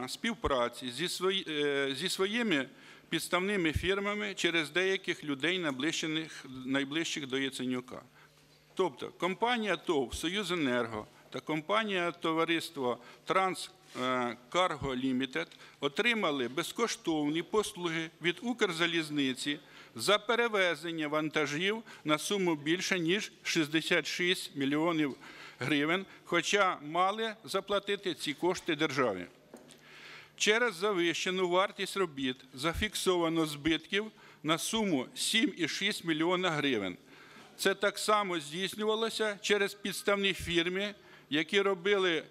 схема співпраці зі, свої, е, зі своїми підставними фірмами через деяких людей, наближених, найближчих до Яценюка. Тобто компанія ТОВ «Союзенерго» та компанія товариство «Транскарго Лімітед» отримали безкоштовні послуги від Укрзалізниці за перевезення вантажів на суму більше, ніж 66 мільйонів гривень, хоча мали заплатити ці кошти державі. Через завищену вартість робіт зафіксовано збитків на суму 7,6 мільйона гривень. Це так само здійснювалося через підставні фірми, які робили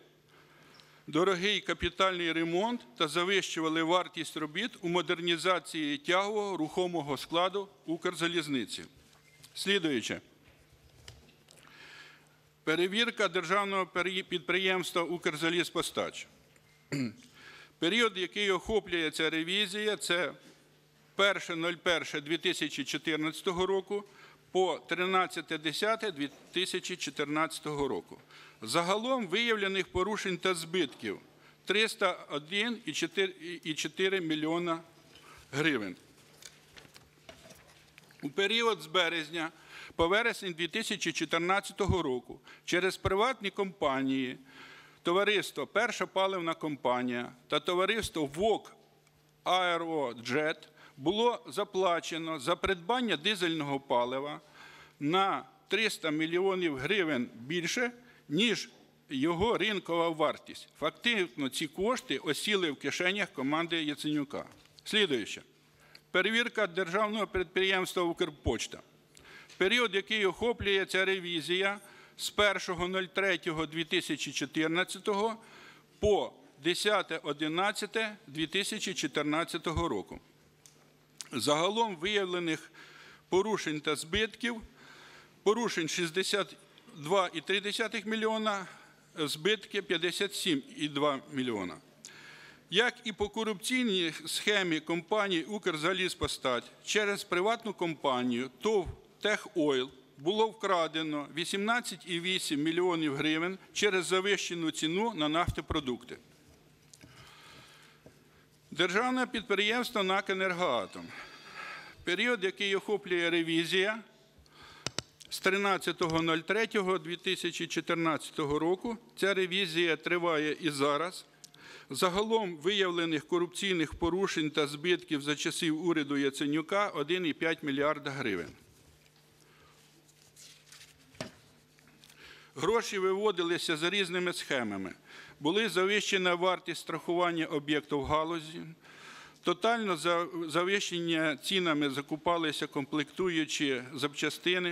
дорогий капітальний ремонт та завищували вартість робіт у модернізації тягового рухомого складу Укрзалізниці. Слідуюче. Перевірка державного підприємства Укрзалізпостач. Період, який охоплює ця ревізія, це 1.01.2014 року по 13.10.2014 року. Загалом виявлених порушень та збитків 301,4 мільйона гривень. У період з березня по вересень 2014 року через приватні компанії товариство Перша паливна компанія та товариство ВОК Аероджет було заплачено за придбання дизельного палива на 300 мільйонів гривень більше, ніж його ринкова вартість. Фактично ці кошти осіли в кишенях команди Яценюка. Слідуюче. Перевірка державного підприємства Укрпочта. Період, який охоплює ця ревізія з 1.03.2014 по 10.11.2014 року. Загалом виявлених порушень та збитків порушень 62,3 мільйона, збитки 57,2 мільйона. Як і по корупційній схемі компанії «Укрзалізпостать» через приватну компанію ТОВ «Техойл» було вкрадено 18,8 мільйонів гривень через завищену ціну на нафтопродукти. Державне підприємство НАК «Енергоатом». Період, який охоплює ревізія з 13.03.2014 року, ця ревізія триває і зараз. Загалом виявлених корупційних порушень та збитків за часів уряду Яценюка 1,5 мільярда гривень. Гроші виводилися за різними схемами. Були завищена вартість страхування об'єктів галузі, тотально завищення цінами закупалися комплектуючі запчастини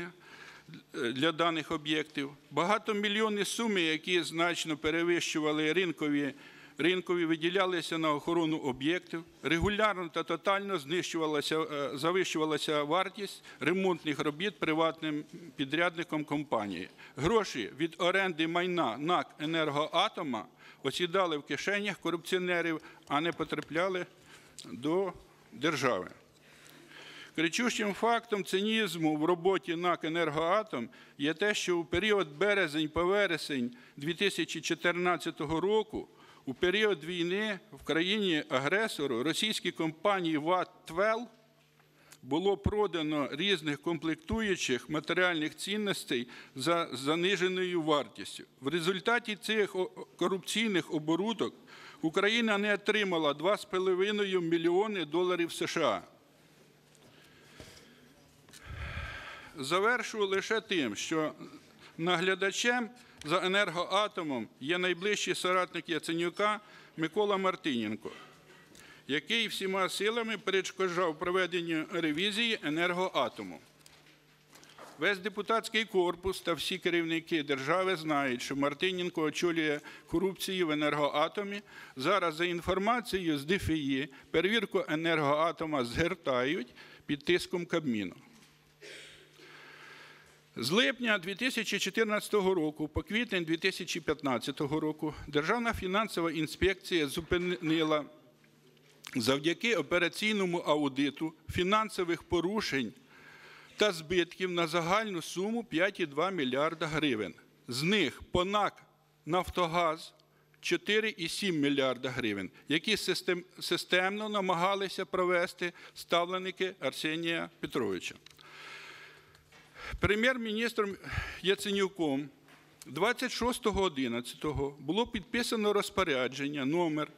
е, для даних об'єктів. Багатомільйонні суми, які значно перевищували ринкові, ринкові виділялися на охорону об'єктів. Регулярно та тотально знищувалася, е, завищувалася вартість ремонтних робіт приватним підрядником компанії. Гроші від оренди майна НАК «Енергоатома» осідали в кишенях корупціонерів, а не потрапляли до держави. Кричущим фактом цинізму в роботі НАК «Енергоатом» є те, що у період березень по вересень 2014 року, у період війни в країні агресору російській компанії ВАТ-ТВЕЛ було продано різних комплектуючих матеріальних цінностей за заниженою вартістю. В результаті цих корупційних оборудок Україна не отримала 2,5 мільйони доларів США. Завершу лише тим, що наглядачем за енергоатомом є найближчий соратник Яценюка Микола Мартиненко, який всіма силами перешкоджав проведенню ревізії енергоатому. Весь депутатський корпус та всі керівники держави знають, що Мартиненко очолює корупцію в енергоатомі. Зараз за інформацією з ДФІ перевірку енергоатома згортають під тиском Кабміну. З липня 2014 року по квітень 2015 року Державна фінансова інспекція зупинила завдяки операційному аудиту фінансових порушень та збитків на загальну суму 5,2 мільярда гривень. З них по НАК «Нафтогаз» 4,7 мільярда гривень, які системно намагалися провести ставленики Арсенія Петровича. Прем'єр-міністром Яценюком 26.11 було підписано розпорядження номер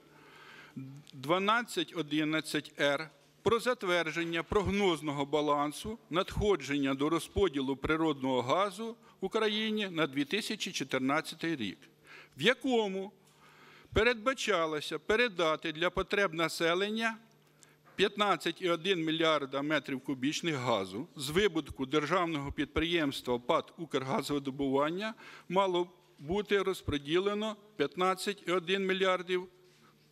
1211Р про затвердження прогнозного балансу надходження до розподілу природного газу Україні на 2014 рік, в якому передбачалося передати для потреб населення 15,1 мільярда метрів кубічних газу з вибутку державного підприємства ПАТ «Укргазвидобування» мало бути розподілено 15,1 мільярдів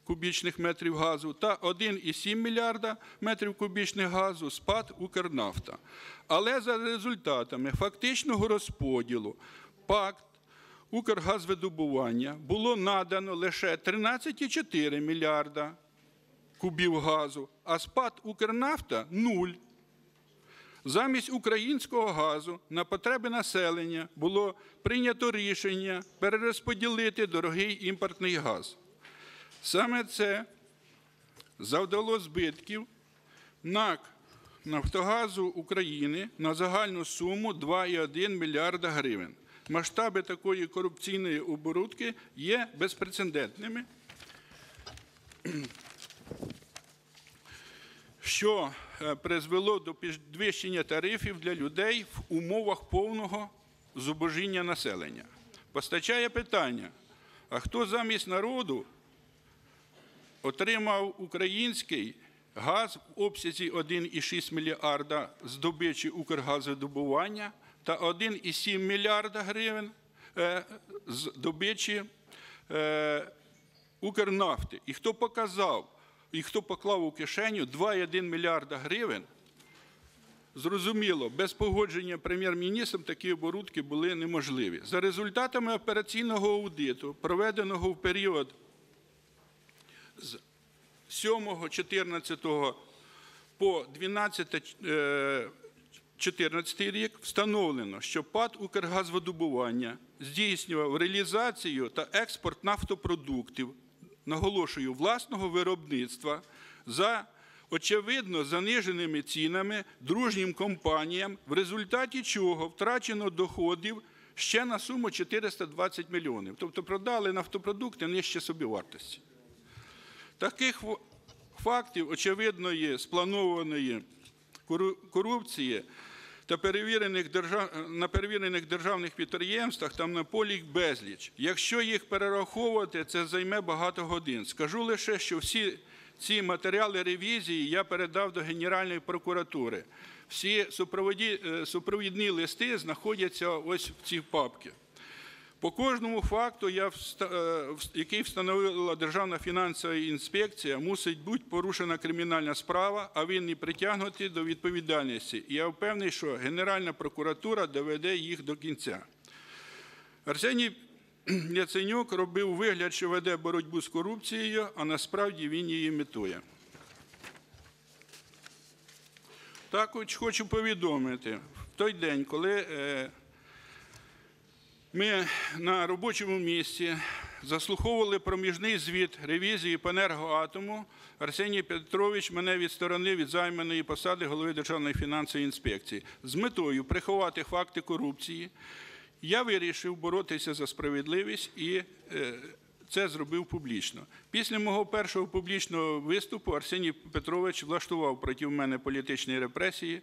кубічних метрів газу та 1,7 мільярда метрів кубічних газу з ПАТ «Укрнафта». Але за результатами фактичного розподілу пакт «Укргазвидобування» було надано лише 13,4 мільярда кубів газу, а спад Укрнафта нуль. Замість українського газу на потреби населення було прийнято рішення перерозподілити дорогий імпортний газ. Саме це завдало збитків НАК Нафтогазу України на загальну суму 2,1 мільярда гривень. Масштаби такої корупційної оборудки є безпрецедентними що е, призвело до підвищення тарифів для людей в умовах повного зубожіння населення. Постачає питання: а хто замість народу отримав український газ в обсязі 1,6 мільярда з добичі Укргазвидобування та 1,7 мільярда гривень е, з добичі е, Укрнафти. І хто показав, і хто поклав у кишеню 2,1 мільярда гривень, зрозуміло, без погодження прем'єр-міністром такі оборудки були неможливі. За результатами операційного аудиту, проведеного в період з 7-14 по 12 14 рік встановлено, що ПАД «Укргазвидобування» здійснював реалізацію та експорт нафтопродуктів, наголошую, власного виробництва за очевидно заниженими цінами дружнім компаніям, в результаті чого втрачено доходів ще на суму 420 мільйонів. Тобто продали нафтопродукти нижче собівартості. Таких фактів очевидної спланованої корупції та перевірених держав... на перевірених державних підприємствах там на полі безліч. Якщо їх перераховувати, це займе багато годин. Скажу лише, що всі ці матеріали ревізії я передав до Генеральної прокуратури. Всі е, супровідні листи знаходяться ось в цій папці. По кожному факту, е, який встановила Державна фінансова інспекція, мусить бути порушена кримінальна справа, а він не притягнутий до відповідальності. І я впевнений, що Генеральна прокуратура доведе їх до кінця. Арсеній Яценюк робив вигляд, що веде боротьбу з корупцією, а насправді він її імітує. Також хочу повідомити, в той день, коли е, ми на робочому місці заслуховували проміжний звіт ревізії по енергоатому. Арсеній Петрович мене відсторонив від займаної посади голови Державної фінансової інспекції з метою приховати факти корупції. Я вирішив боротися за справедливість і е, це зробив публічно. Після мого першого публічного виступу Арсеній Петрович влаштував проти мене політичні репресії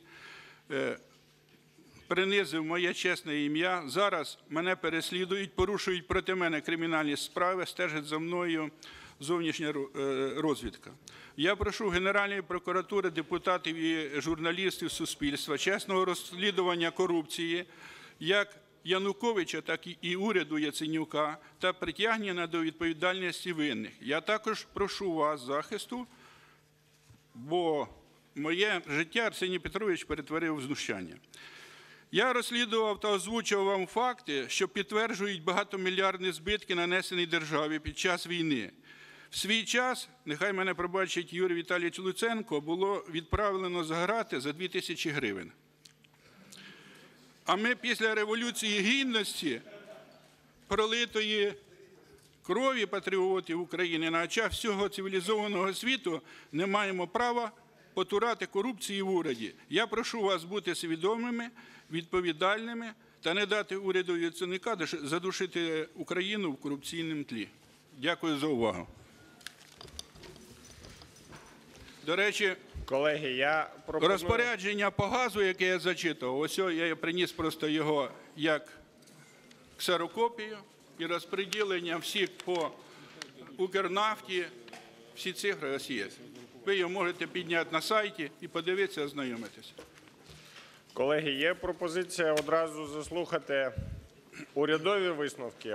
принизив моє чесне ім'я. Зараз мене переслідують, порушують проти мене кримінальні справи, стежать за мною зовнішня е, розвідка. Я прошу Генеральної прокуратури, депутатів і журналістів суспільства чесного розслідування корупції, як Януковича, так і уряду Яценюка, та притягнення до відповідальності винних. Я також прошу вас захисту, бо моє життя Арсеній Петрович перетворив в знущання. Я розслідував та озвучував вам факти, що підтверджують багатомільярдні збитки, нанесені державі під час війни. В свій час, нехай мене пробачить Юрій Віталійович Луценко, було відправлено за грати за 2 тисячі гривень. А ми після Революції Гідності, пролитої крові патріотів України на очах всього цивілізованого світу не маємо права потурати корупції в уряді. Я прошу вас бути свідомими, відповідальними та не дати уряду Яценюка задушити Україну в корупційному тлі. Дякую за увагу. До речі, Колеги, я пропоную... Розпорядження по газу, яке я зачитував, ось о, я приніс просто його як ксерокопію і розподілення всіх по Укрнафті, всі цифри ось є. Ви його можете підняти на сайті і подивитися, ознайомитися. Колеги, є пропозиція одразу заслухати урядові висновки,